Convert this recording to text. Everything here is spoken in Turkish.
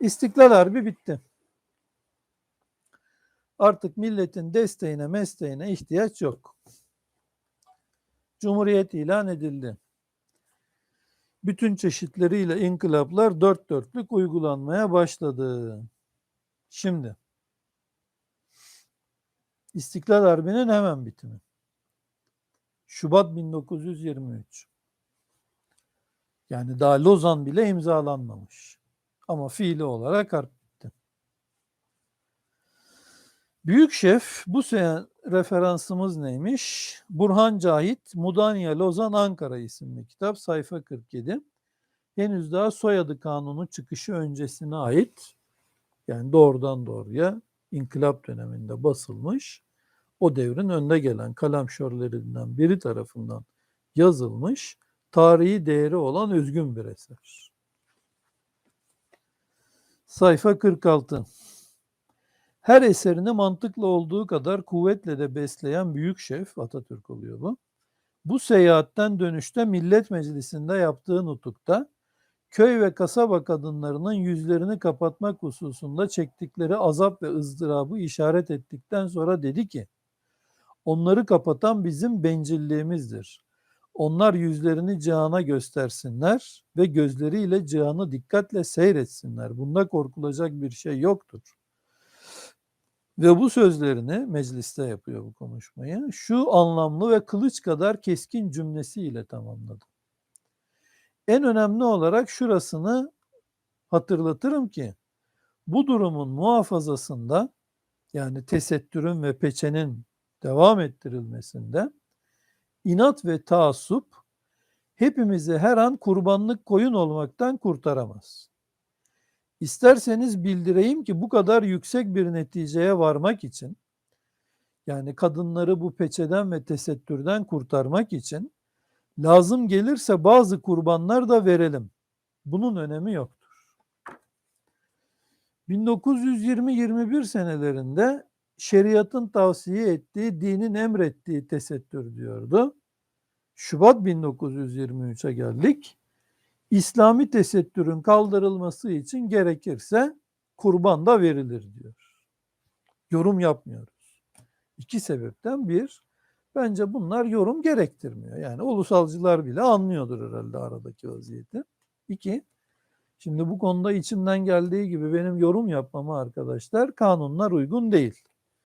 İstiklal Harbi bitti. Artık milletin desteğine, mesleğine ihtiyaç yok. Cumhuriyet ilan edildi. Bütün çeşitleriyle inkılaplar dört dörtlük uygulanmaya başladı. Şimdi İstiklal Harbi'nin hemen bitimi. Şubat 1923. Yani daha Lozan bile imzalanmamış. Ama fiili olarak harp. Büyük Şef bu sene referansımız neymiş? Burhan Cahit, Mudanya, Lozan, Ankara isimli kitap sayfa 47. Henüz daha soyadı kanunu çıkışı öncesine ait yani doğrudan doğruya inkılap döneminde basılmış o devrin önde gelen kalemşörlerinden biri tarafından yazılmış tarihi değeri olan özgün bir eser. Sayfa 46. Her eserini mantıklı olduğu kadar kuvvetle de besleyen büyük şef Atatürk oluyor bu. Bu seyahatten dönüşte Millet Meclisi'nde yaptığı nutukta köy ve kasaba kadınlarının yüzlerini kapatmak hususunda çektikleri azap ve ızdırabı işaret ettikten sonra dedi ki onları kapatan bizim bencilliğimizdir. Onlar yüzlerini cihana göstersinler ve gözleriyle cihanı dikkatle seyretsinler. Bunda korkulacak bir şey yoktur. Ve bu sözlerini mecliste yapıyor bu konuşmayı. Şu anlamlı ve kılıç kadar keskin cümlesiyle tamamladı. En önemli olarak şurasını hatırlatırım ki bu durumun muhafazasında yani tesettürün ve peçenin devam ettirilmesinde inat ve taassup hepimizi her an kurbanlık koyun olmaktan kurtaramaz. İsterseniz bildireyim ki bu kadar yüksek bir neticeye varmak için yani kadınları bu peçeden ve tesettürden kurtarmak için lazım gelirse bazı kurbanlar da verelim. Bunun önemi yoktur. 1920-21 senelerinde şeriatın tavsiye ettiği, dinin emrettiği tesettür diyordu. Şubat 1923'e geldik. İslami tesettürün kaldırılması için gerekirse kurban da verilir diyor. Yorum yapmıyoruz. İki sebepten bir, bence bunlar yorum gerektirmiyor. Yani ulusalcılar bile anlıyordur herhalde aradaki vaziyeti. İki, şimdi bu konuda içimden geldiği gibi benim yorum yapmama arkadaşlar kanunlar uygun değil.